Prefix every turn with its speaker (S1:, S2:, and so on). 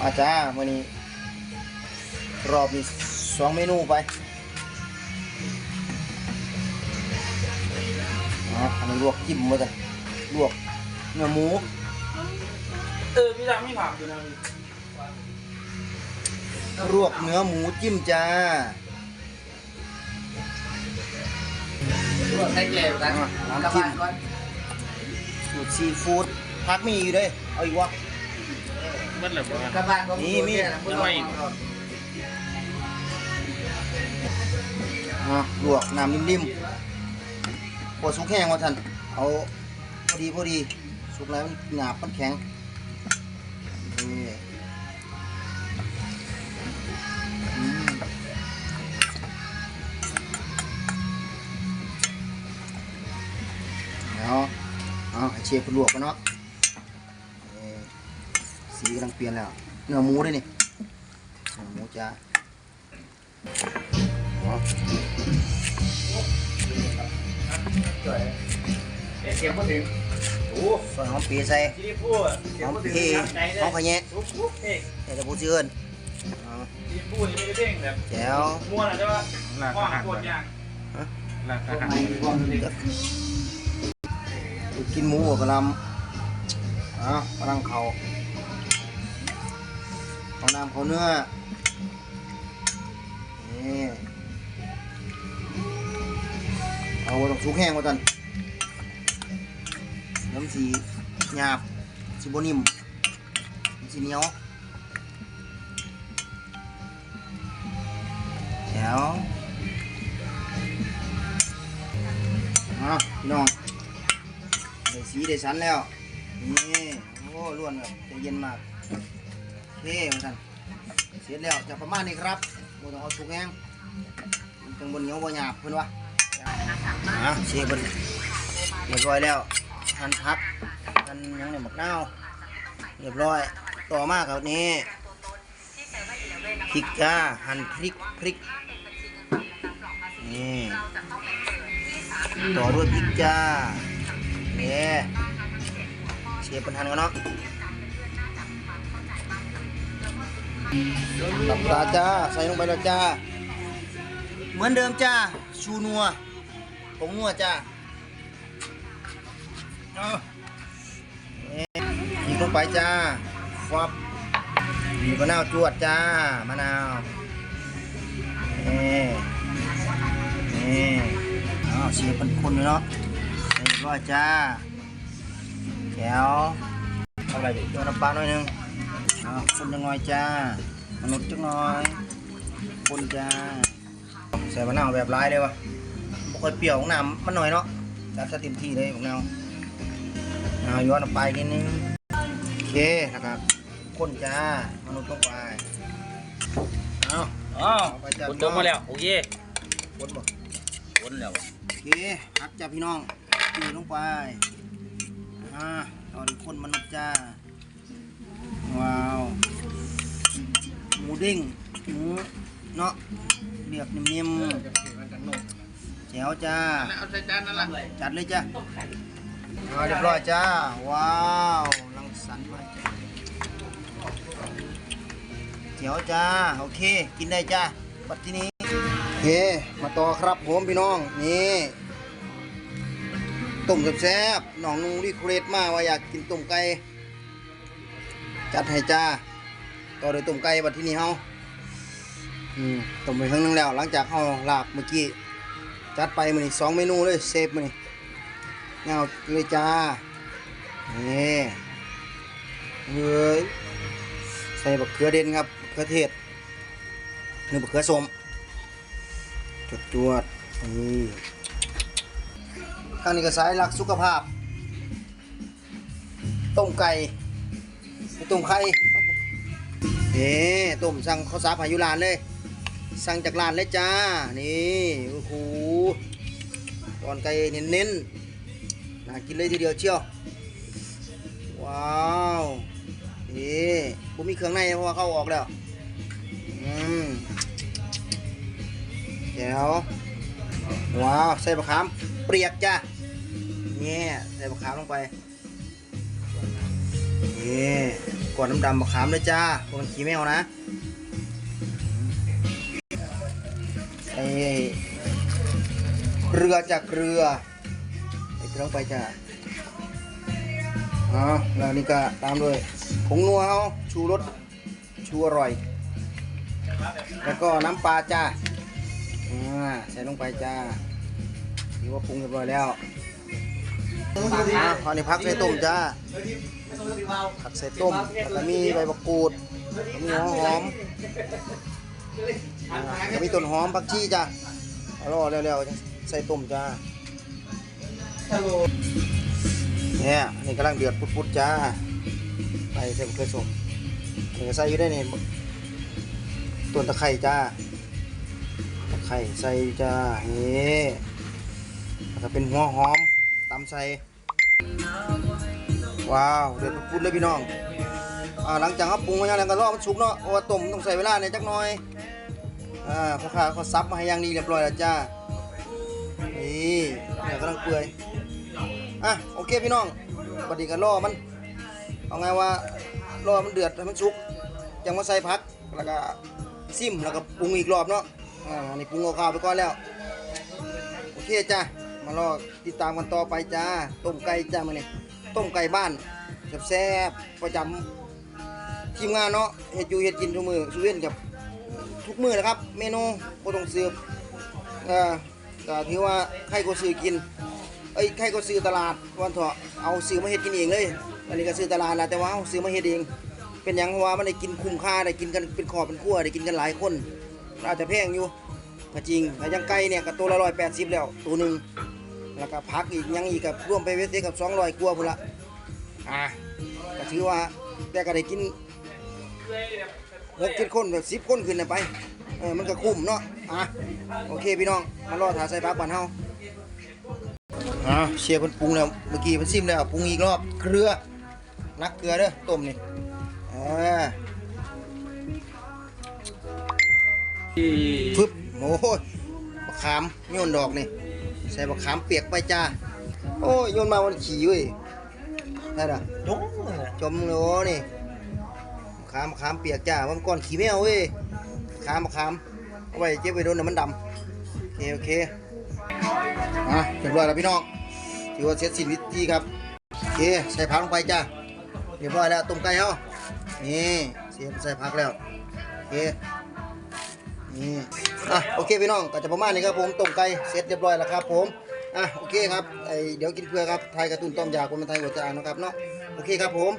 S1: มาจ้าวันนี้ รอบนี้สองเมนูไปอะอันนี้ลวกจิ้มมาเลยลวกเนื้อหมู
S2: เออพี่ดาไม่ผักอยู่นะพี่
S1: ลวกเนื้อหมูจิ้มจ้า
S3: ใช้เกลือกัน
S1: อะน้ำ
S3: กระ
S1: จิ้
S3: บามก่อน
S1: สูตรซีฟู้ดพักมีอยู่เลยเอาอีกวะ
S2: มันแบบว่าก
S3: ระบาก็
S1: มีมี
S3: ไม่ไหว
S1: อะลวกน้ำนิ่มๆพอสุกแห้งวะท่านเอาพอดีพอดีสุกแล้วมันหยาบมันแข็งนี่อืมเอาเอาให้เชฟลวกกันเนาะเอ่อ สีกำลังเปลี่ยนแล้วเนื้อหมูด้วยนี่เนื้อหมูจ้าเอา
S2: เสียงพูดถึงโอ้
S1: ส่วนหอมปีใส่
S2: ที่พูดเสีย
S1: ห
S2: ง
S1: อม
S2: พูดถึง
S1: ปี
S2: ใจ
S1: หอมขะแยะ
S2: ปุ๊บปุ๊บเอ๊ะ
S1: แต่จะพูดชื่อเอิ้นเอา
S2: ที่พูดนี่ไม่ได้เด้งแบบ
S1: แจ๋ว
S2: ม้วนอะใช่ปะห้องโคตรยาก
S3: ราคาหายรวมเลย
S1: กินหมูกับกะหลำเอากำลังเขา เอาน้ำเขาเนื้อ นี่ เอาไว้ต้องสุกแห้งก่อนน้ำสีหยาบสีบนิ่มสีเหนียวแจ๋วอะพี่น้องได้สีได้สันแล้ว นี่ โอ้ล้วนแบบใจเย็นมาก โอเคมาท่านเสร็จแล้วจะประมาณนี้ครับโมต้องเอาสุกแห้งมันเป็นบนเหนียวบนหยาบเพื่อนวะอะเชฟเพิ่นเรียบร้อยแล้วหั่นผักหั่นยังเนี่ยหมกเน่าเรียบร้อย ต่อมาครับนี่พริกจ้าหั่นพริกพริกนี่ต่อด้วยพริกจ้านี่เชียร์ปัญหากันเนาะ หลับตาจ้า ใส่ลงไปแล้วจ้า เหมือนเดิมจ้า ชูนัวผงนัวจ้าเอานี่ยิงลงไปจ้าฟับมีมะนาวจวดจ้า มะนาวนี่นี่เอาเชียเป็นคนเลยเนาะเรียบร้อยจ้าแก้ว
S2: ทำอะไรดิ
S1: เติมน้ำปลาหน่อยนึง เอาคนจังหน่อยจ้ามนุษย์จังหน่อยคนจ้าใส่มะนาวแบบร้ายเลยวะบ่ค่อยเปรี้ยวของน้ำมันหน่อยเนาะจัดซะเต็มที่เลยของเราเอาย้อนออกไปนิดนึงโอเคนะครับคนจ้ามนุษย์ลงไปเอา
S2: อ๋อคุณจบมาแล้วโอเค
S1: คนบ่
S2: คนแล้ว
S1: โอเคหักจ้าพี่น้องตีลงไปอ่าตอนนี้คนมนุษย์จ้า ว้าว หมูเด้งหมูเนาะเรียบนิ่มๆแจ๋วจ้า
S3: เอาใส่จานนั่นละ
S1: จัดเลยจ้าเอาเรียบร้อยจ้า ว้าวรังสรรค์มาจ้าแจ๋วจ้า โอเค กินได้จ้าปัดที่นี้โอเค มาต่อครับผมพี่น้อง นี่ต้มแซ่บๆน้องนุ่งรีเควสมาว่าอยากกินต้มไก่ จัดให้จ้าต่อด้วยต้มไก่บัดที่นี้เฮาอืมต้มไปครั้งนึงแล้ว หลังจากเฮาลาบเมื่อกี้จัดไปมื้อนี้สองเมนูเลยเซฟมื้อนี้เงาเลยจ้านี่เฮ้ยใส่บักเขือเด่นครับเขือเทศหรือบักเขือส้มจวดจวดนี่ข้างนี้ก็สายหลักสุขภาพ ต้มไก่ ต้มไข่เอ๊ต้มสั่งข้าวสาพายุรานเลย สั่งจากร้านเลยจ้า นี่โอ้โหตอนไก่เน้นๆน่ากินเลยทีเดียวเชียว ว้าวนี่ผมมีเครื่องในเพราะว่าเข้าออกแล้ว อืมแจ๋วว้าว ใส่มะขาม เปรียกจ้ะเนี่ยใส่มะขามลงไป ก่อนน้ำดำมะขามเลยจ้าพวกมันขี้แมวนะไอเกลือจากเกลือไอ้เกลือไปจ้าอ๋อแล้วนี่ก็ตามด้วยผงนัวเอาชูรสชูอร่อย แล้วก็น้ำปลาจ้าอ่าใส่ลงไปจ้านี่ว่าปรุงเรียบร้อยแล้วอ่าคราวนี้พักใส่ต้มจ้า ผักใส่ต้มแล้วก็มีใบมะกรูดมีหัวหอมอ่าแล้วมีต้นหอมผักชีจ้ะอาล่อเร็วๆใส่ต้มจ้าเนี่ยนี่กำลังเดือดปุดๆจ้าไปใส่เขือส้มนี่ใส่อยู่ได้นี่ต้นตะไคร้จ้าตะไคร้ใส่จ้าเฮ้แล้วก็เป็นหัวหอมตำใส่ ว้าว เดือดปุดๆเลยพี่น้อง อ่า หลังจากเขาปรุงมาอย่างไรก็รอมันสุกเนาะเพราะว่าต้มต้องใส่เวลาในอยจักหน่อย อ่าพ่อค้าเขาซับมาให้อย่างดีเรียบร้อยแล้วจ้า นี่เนี่ยกำลังเปื่อย อะ โอเคพี่น้องบัดนี้ก็รอมัน เอาไงว่ารอมันเดือดให้มันสุกจังมาใส่ผัก แล้วก็ซิมแล้วก็ปรุงอีกรอบเนาะ อ่า นี่ปรุงเอาข้าวไปก่อนแล้ว โอเคจ้า มารอติดตามกันต่อไปจ้า ต้มไก่จ้ามาเนี่ย ต้มไก่บ้านแซ่บๆประจำทีมงานเนาะเฮ็ดอยู่เฮ็ดกินทุกมือสุเวียนกับทุกมือนะครับ เมนูบ่ต้องซื้อเอ่อก็ถือว่าใครก็ซื้อกินเอ้ใครก็ซื้อตลาดวันเถอะเอาซื้อมาเฮ็ดกินเองเลยอันนี้ก็ซื้อตลาดแหละแต่ว่าเอาซื้อมาเฮ็ดเอง เป็นหยังเพราะว่ามันได้กินคุ้มค่าได้กินกันเป็นขอบเป็นครัวได้กินกันหลายคนอาจจะแพงอยู่ก็จริงแต่ยังไก่เนี่ยก็ตัวละร้อยแปดสิบแล้วตัวหนึ่ง แล้วก็พักอีกหยังอีกกับรวมไปเวทีกับสองร้อยกว่าพุ่นละอ่าก็ถือว่าแต่ก็ได้กินหกเจ็ดคนแบบสิบคนขึ้นน่ะไปเออมันก็คุ้มเนาะอะโอเคพี่น้องมารอถาใส่พักบ้านเฮาอ่าเชียร์เพิ่นปรุงแล้วเมื่อกี้เพิ่นซิมแล้วปรุงอีกรอบเกลือนักเกลือเด้อต้มนี่อ่าฟึบโอ้ยมะขามโยนดอกนี่ ใส่มะขามเปียกไปจ้า โอ้ยโยนมาวันขี่เว้ยได้ละ
S2: จุ๊บ
S1: จมโลนี่ขามขามเปียกจ้ามันก้อนขี้แมวเว้ยขามขามเอาไว้เก็บไว้โดนน้ำมันดำโอเคโอเคอะเรียบร้อยแล้วพี่น้องถือว่าเสร็จสิ้นวิธีครับโอเคใส่ผักลงไปจ้าเรียบร้อยแล้วต้มไก่เฮานี่เสียบใส่ผักแล้วโอเค นี่อะโอเคพี่น้องก็จะประมาณนี้ครับผมต้มไก่เสร็จเรียบร้อยแล้วครับผมอะโอเคครับไอเดี๋ยวกินเพื่อครับไทยการ์ตูนต้มยาคนไทยหัวใจอ่านนะครับเนาะโอเคครับผม